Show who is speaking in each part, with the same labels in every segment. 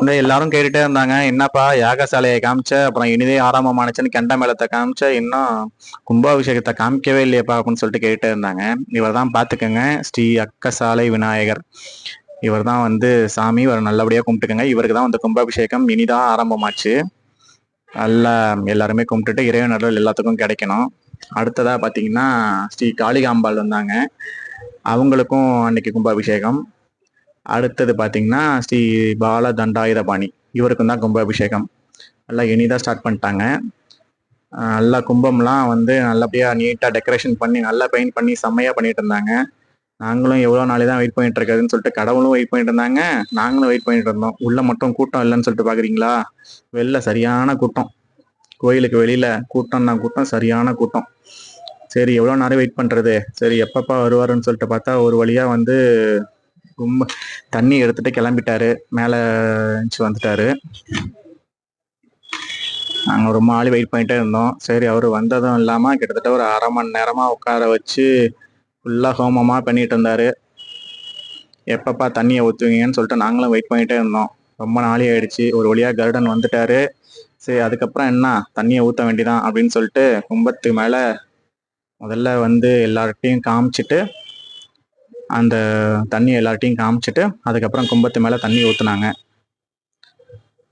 Speaker 1: இந்த எல்லாரும் கேட்டுட்டே இருந்தாங்க. என்னப்பா யாகசாலையை காமிச்ச? அப்புறம் இனிதே ஆரம்பமானுச்சுன்னு கெண்ட மேளத்தை காமிச்ச? இன்னும் கும்பாபிஷேகத்தை காமிக்கவே இல்லையப்பா அப்படின்னு சொல்லிட்டு கேட்டுட்டே இருந்தாங்க. இவர் தான் பார்த்துக்கோங்க ஸ்ரீ அக்கசாலை விநாயகர். இவர் தான் வந்து சாமி இவர் நல்லபடியாக கும்பிட்டுக்கோங்க. இவருக்கு தான் வந்து கும்பாபிஷேகம். இனிதான் ஆரம்பமாச்சு. நல்லா எல்லாருமே கும்பிட்டுட்டு இறைவன் அருள் எல்லாத்துக்கும் கிடைக்கணும். அடுத்ததாக பார்த்தீங்கன்னா ஸ்ரீ காளிகாம்பாள் வந்தாங்க. அவங்களுக்கும் அன்னைக்கு கும்பாபிஷேகம். அடுத்தது பார்த்தீங்கன்னா ஸ்ரீ பால தண்டாயுதபாணி. இவருக்கும் தான் கும்பாபிஷேகம். நல்லா இனிதாக ஸ்டார்ட் பண்ணிட்டாங்க. நல்லா கும்பம்லாம் வந்து நல்லபடியாக நீட்டாக டெக்கரேஷன் பண்ணி நல்லா பெயிண்ட் பண்ணி செம்மையாக பண்ணிட்டு இருந்தாங்க. நாங்களும் எவ்வளோ நாளே தான் வெயிட் பண்ணிட்டு சொல்லிட்டு கடவுளும் வெயிட் பண்ணிட்டு இருந்தாங்க. நாங்களும் வெயிட் பண்ணிட்டு இருந்தோம். உள்ள மட்டும் கூட்டம் இல்லைன்னு சொல்லிட்டு பார்க்குறீங்களா வெளில சரியான கூட்டம். கோயிலுக்கு வெளியில் கூட்டம் தான் கூட்டம் சரியான கூட்டம். சரி எவ்வளோ நேரம் வெயிட் பண்ணுறது சரி எப்பப்பா வருவாருன்னு சொல்லிட்டு பார்த்தா ஒரு வழியாக வந்து ரொம்ப தண்ணி எடுத்துட்டு கிளம்பிட்டாரு. மேலே இருந்துச்சு வந்துட்டாரு. நாங்கள் ரொம்ப ஆள் வெயிட் பண்ணிட்டே இருந்தோம். சரி அவர் வந்ததும் இல்லாமல் கிட்டத்தட்ட ஒரு அரை மணி நேரமாக உட்கார வச்சு ஃபுல்லாக ஹோமமாக பண்ணிட்டு இருந்தாரு. எப்பப்பா தண்ணியை ஊற்றுவீங்கன்னு சொல்லிட்டு நாங்களும் வெயிட் பண்ணிட்டே இருந்தோம். ரொம்ப நாளே ஆயிடுச்சு. ஒரு வழியாக கருடன் வந்துட்டாரு. சரி அதுக்கப்புறம் என்ன? தண்ணியை ஊற்ற வேண்டியதான் அப்படின்னு சொல்லிட்டு கும்பத்துக்கு மேலே முதல்ல வந்து எல்லார்ட்டையும் காமிச்சிட்டு அந்த தண்ணியை எல்லார்ட்டையும் காமிச்சிட்டு அதுக்கப்புறம் கும்பத்து மேலே தண்ணி ஊற்றுனாங்க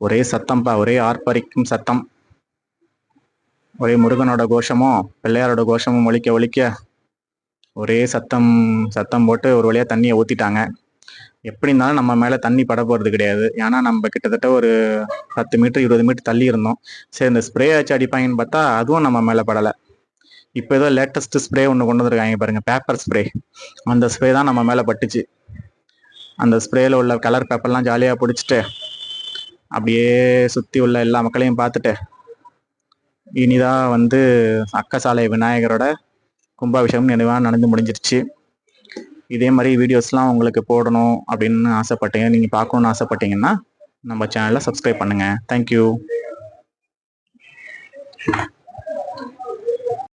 Speaker 1: ஒரே சத்தம்ப்பா ஒரே ஆர்ப்பரிக்கும் சத்தம். ஒரே முருகனோட கோஷமும் பிள்ளையாரோட கோஷமும் ஒழிக்க ஒழிக்க ஒரே சத்தம் சத்தம் போட்டு ஒரு வழியாக தண்ணியை ஊற்றிட்டாங்க எப்படி இருந்தாலும் நம்ம மேலே தண்ணி பட போகிறது கிடையாது. ஏன்னா நம்ம கிட்டத்தட்ட ஒரு பத்து மீட்டர் இருபது மீட்டர் தள்ளி இருந்தோம். சரி இந்த ஸ்ப்ரே வச்சு அடிப்பாங்கன்னு பார்த்தா அதுவும் நம்ம மேலே படலை. இப்போ ஏதோ லேட்டஸ்ட் ஸ்ப்ரே ஒன்று கொண்டு வந்திருக்காங்க பாருங்க. பேப்பர் ஸ்ப்ரே அந்த ஸ்ப்ரே தான் நம்ம மேலே பட்டுச்சு. அந்த ஸ்ப்ரேயில் உள்ள கலர் பேப்பர்லாம் ஜாலியாக பிடிச்சிட்டு அப்படியே சுற்றி உள்ள எல்லா மக்களையும் பார்த்துட்டு இனிதான் வந்து அக்கசாலை விநாயகரோட கும்பாபிஷேகம் நினைவாக நடந்து முடிஞ்சிருச்சு. இதே மாதிரி வீடியோஸ்லாம் உங்களுக்கு போடணும் அப்படின்னு ஆசைப்பட்டீங்க நீங்கள் பார்க்கணுன்னு ஆசைப்பட்டீங்கன்னா நம்ம சேனலை சப்ஸ்கிரைப் பண்ணுங்கள் தேங்க்யூ